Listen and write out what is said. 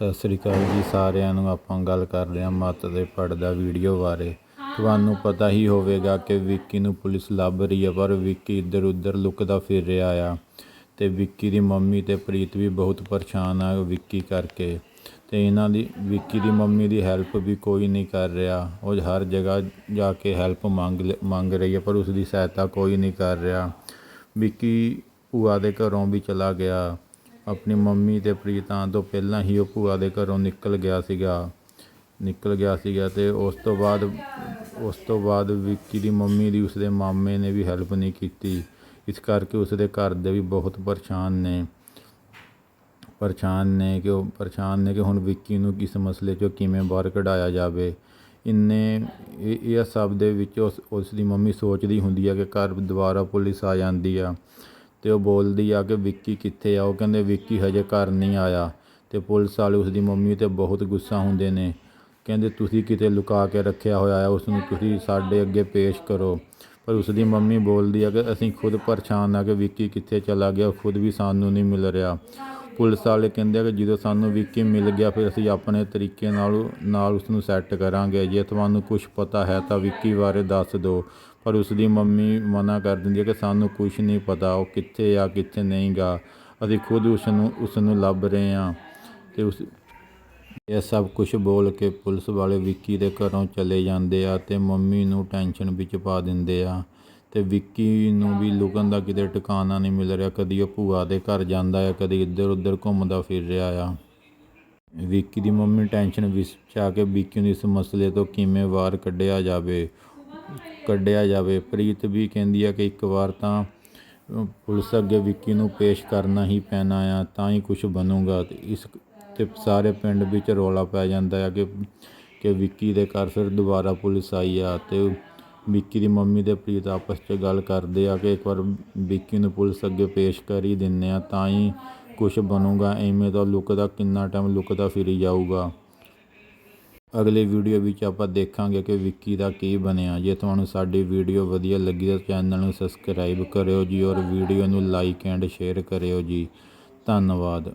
ਸਤਿ ਸ੍ਰੀ ਅਕਾਲ ਜੀ, ਸਾਰਿਆਂ ਨੂੰ ਆਪਾਂ ਗੱਲ ਕਰ ਰਹੇ ਹਾਂ ਮੱਤ ਦੇ ਪੜਦਾ ਵੀਡੀਓ ਬਾਰੇ। ਤੁਹਾਨੂੰ ਪਤਾ ਹੀ ਹੋਵੇਗਾ ਕਿ ਵਿੱਕੀ ਨੂੰ ਪੁਲਿਸ ਲੱਭ ਰਹੀ ਹੈ ਪਰ ਵਿੱਕੀ ਇੱਧਰ ਉੱਧਰ ਲੁਕਦਾ ਫਿਰ ਰਿਹਾ ਆ। ਤੇ ਵਿੱਕੀ ਦੀ ਮੰਮੀ ਤੇ ਪ੍ਰੀਤ ਵੀ ਬਹੁਤ ਪਰੇਸ਼ਾਨ ਆ ਵਿੱਕੀ ਕਰਕੇ। ਤੇ ਇਹਨਾਂ ਦੀ, ਵਿੱਕੀ ਦੀ ਮੰਮੀ ਦੀ ਹੈਲਪ ਵੀ ਕੋਈ ਨਹੀਂ ਕਰ ਰਿਹਾ। ਉਹ ਹਰ ਜਗ੍ਹਾ ਜਾ ਕੇ ਹੈਲਪ ਮੰਗ ਲ- ਮੰਗ ਰਹੀ ਹੈ ਪਰ ਉਸ ਦੀ ਸਹਾਇਤਾ ਕੋਈ ਨਹੀਂ ਕਰ ਰਿਹਾ। ਵਿੱਕੀ ਭੂਆ ਦੇ ਘਰੋਂ ਵੀ ਚਲਾ ਗਿਆ। ਆਪਣੀ ਮੰਮੀ ਤੇ ਪ੍ਰੀਤ ਆਉਣ ਤੋਂ ਪਹਿਲਾਂ ਹੀ ਉਹ ਭੂਆ ਦੇ ਘਰੋਂ ਨਿਕਲ ਗਿਆ ਸੀਗਾ। ਨਿਕਲ ਗਿਆ ਸੀਗਾ ਤੇ ਉਸ ਤੋਂ ਬਾਅਦ, ਉਸ ਤੋਂ ਬਾਅਦ ਵਿੱਕੀ ਦੀ ਮੰਮੀ ਦੀ ਉਸਦੇ ਮਾਮੇ ਨੇ ਵੀ ਹੈਲਪ ਨਹੀਂ ਕੀਤੀ। ਇਸ ਕਰਕੇ ਉਸਦੇ ਘਰ ਦੇ ਵੀ ਬਹੁਤ ਪਰੇਸ਼ਾਨ ਨੇ। ਪਰੇਸ਼ਾਨ ਨੇ ਕਿ ਉਹ, ਪਰੇਸ਼ਾਨ ਨੇ ਕਿ ਹੁਣ ਵਿੱਕੀ ਨੂੰ ਕਿਸ ਮਸਲੇ 'ਚੋਂ ਕਿਵੇਂ ਬਾਹਰ ਕਢਾਇਆ ਜਾਵੇ। ਇੰਨੇ, ਇਹ ਇਹ ਸਭ ਦੇ ਵਿੱਚ ਉਸ ਉਸ ਦੀ ਮੰਮੀ ਸੋਚਦੀ ਹੁੰਦੀ ਆ ਕਿ ਘਰ ਦੁਬਾਰਾ ਪੁਲਿਸ ਆ ਜਾਂਦੀ ਆ। ਅਤੇ ਉਹ ਬੋਲਦੀ ਆ ਕਿ ਵਿੱਕੀ ਕਿੱਥੇ ਆ? ਉਹ ਕਹਿੰਦੇ, ਵਿੱਕੀ ਹਜੇ ਘਰ ਨਹੀਂ ਆਇਆ। ਅਤੇ ਪੁਲਿਸ ਵਾਲੇ ਉਸਦੀ ਮੰਮੀ ਤੇ ਬਹੁਤ ਗੁੱਸਾ ਹੁੰਦੇ ਨੇ। ਕਹਿੰਦੇ, ਤੁਸੀਂ ਕਿਤੇ ਲੁਕਾ ਕੇ ਰੱਖਿਆ ਹੋਇਆ ਆ ਉਸ ਨੂੰ ਤੁਸੀਂ ਸਾਡੇ ਅੱਗੇ ਪੇਸ਼ ਕਰੋ। ਪਰ ਉਸਦੀ ਮੰਮੀ ਬੋਲਦੀ ਆ ਕਿ ਅਸੀਂ ਖੁਦ ਪਰੇਸ਼ਾਨ ਆ ਕਿ ਵਿੱਕੀ ਕਿੱਥੇ ਚਲਾ ਗਿਆ ਖੁਦ ਵੀ ਸਾਨੂੰ ਨਹੀਂ ਮਿਲ ਰਿਹਾ। ਪੁਲਿਸ ਵਾਲੇ ਕਹਿੰਦੇ ਆ ਕਿ ਜਦੋਂ ਸਾਨੂੰ ਵਿੱਕੀ ਮਿਲ ਗਿਆ, ਫਿਰ ਅਸੀਂ ਆਪਣੇ ਤਰੀਕੇ ਨਾਲ ਨਾਲ ਉਸ ਨੂੰ ਸੈੱਟ ਕਰਾਂਗੇ। ਜੇ ਤੁਹਾਨੂੰ ਕੁਝ ਪਤਾ ਹੈ ਤਾਂ ਵਿੱਕੀ ਬਾਰੇ ਦੱਸ ਦਿਓ। ਪਰ ਉਸ ਦੀ ਮੰਮੀ ਮਨਾ ਕਰ ਦਿੰਦੀ ਹੈ ਕਿ ਸਾਨੂੰ ਕੁਝ ਨਹੀਂ ਪਤਾ, ਉਹ ਕਿੱਥੇ ਆ, ਕਿੱਥੇ ਨਹੀਂ ਗਾ। ਅਸੀਂ ਖੁਦ ਉਸ ਨੂੰ ਉਸ ਨੂੰ ਲੱਭ ਰਹੇ ਹਾਂ। ਤੇ ਉਸ, ਇਹ ਸਭ ਕੁਝ ਬੋਲ ਕੇ ਪੁਲਿਸ ਵਾਲੇ ਵਿੱਕੀ ਦੇ ਘਰੋਂ ਚਲੇ ਜਾਂਦੇ ਆ ਤੇ ਮੰਮੀ ਨੂੰ ਟੈਨਸ਼ਨ ਵਿੱਚ ਪਾ ਦਿੰਦੇ ਆ। ਅਤੇ ਵਿੱਕੀ ਨੂੰ ਵੀ ਲੁਕਣ ਦਾ ਕਿਤੇ ਟਿਕਾਣਾ ਨਹੀਂ ਮਿਲ ਰਿਹਾ। ਕਦੀ ਉਹ ਭੂਆ ਦੇ ਘਰ ਜਾਂਦਾ ਆ, ਕਦੀ ਇੱਧਰ ਉੱਧਰ ਘੁੰਮਦਾ ਫਿਰ ਰਿਹਾ ਆ। ਵਿੱਕੀ ਦੀ ਮੰਮੀ ਟੈਨਸ਼ਨ ਵਿੱਚ ਆ ਕੇ ਵਿੱਕੀ ਨੂੰ ਇਸ ਮਸਲੇ ਤੋਂ ਕਿਵੇਂ ਵਾਰ ਕੱਢਿਆ ਜਾਵੇ ਕੱਢਿਆ ਜਾਵੇ। ਪ੍ਰੀਤ ਵੀ ਕਹਿੰਦੀ ਆ ਕਿ ਇੱਕ ਵਾਰ ਤਾਂ ਪੁਲਿਸ ਅੱਗੇ ਵਿੱਕੀ ਨੂੰ ਪੇਸ਼ ਕਰਨਾ ਹੀ ਪੈਣਾ ਆ, ਤਾਂ ਹੀ ਕੁਝ ਬਣੂਗਾ। ਤੇ ਇਸ ਤੇ ਸਾਰੇ ਪਿੰਡ ਵਿੱਚ ਰੌਲਾ ਪੈ ਜਾਂਦਾ ਆ ਕਿ ਕਿ ਵਿੱਕੀ ਦੇ ਘਰ ਫਿਰ ਦੁਬਾਰਾ ਪੁਲਿਸ ਆਈ ਆ ਤੇ ਵਿੱਕੀ ਦੀ ਮੰਮੀ ਤੇ ਪ੍ਰੀਤ ਆਪਸ 'ਚ ਗੱਲ ਕਰਦੇ ਆ ਕਿ ਇੱਕ ਵਾਰ ਵਿੱਕੀ ਨੂੰ ਪੁਲਿਸ ਅੱਗੇ ਪੇਸ਼ ਕਰ ਹੀ ਦਿੰਦੇ ਆ, ਤਾਂ ਹੀ ਕੁਝ ਬਣੂਗਾ, ਐਵੇਂ ਤਾਂ ਲੁਕਦਾ ਕਿੰਨਾ ਟਾਈਮ ਲੁਕਦਾ ਫਿਰੀ ਜਾਊਗਾ। ਅਗਲੀ ਵੀਡੀਓ ਵਿੱਚ ਆਪਾਂ ਦੇਖਾਂਗੇ ਕਿ ਵਿੱਕੀ ਦਾ ਕੀ ਬਣਿਆ। ਜੇ ਤੁਹਾਨੂੰ ਸਾਡੀ ਵੀਡੀਓ ਵਧੀਆ ਲੱਗੀ ਤਾਂ ਚੈਨਲ ਨੂੰ ਸਬਸਕ੍ਰਾਈਬ ਕਰਿਓ ਜੀ ਔਰ ਵੀਡੀਓ ਨੂੰ ਲਾਈਕ ਐਂਡ ਸ਼ੇਅਰ ਕਰਿਓ ਜੀ। ਧੰਨਵਾਦ।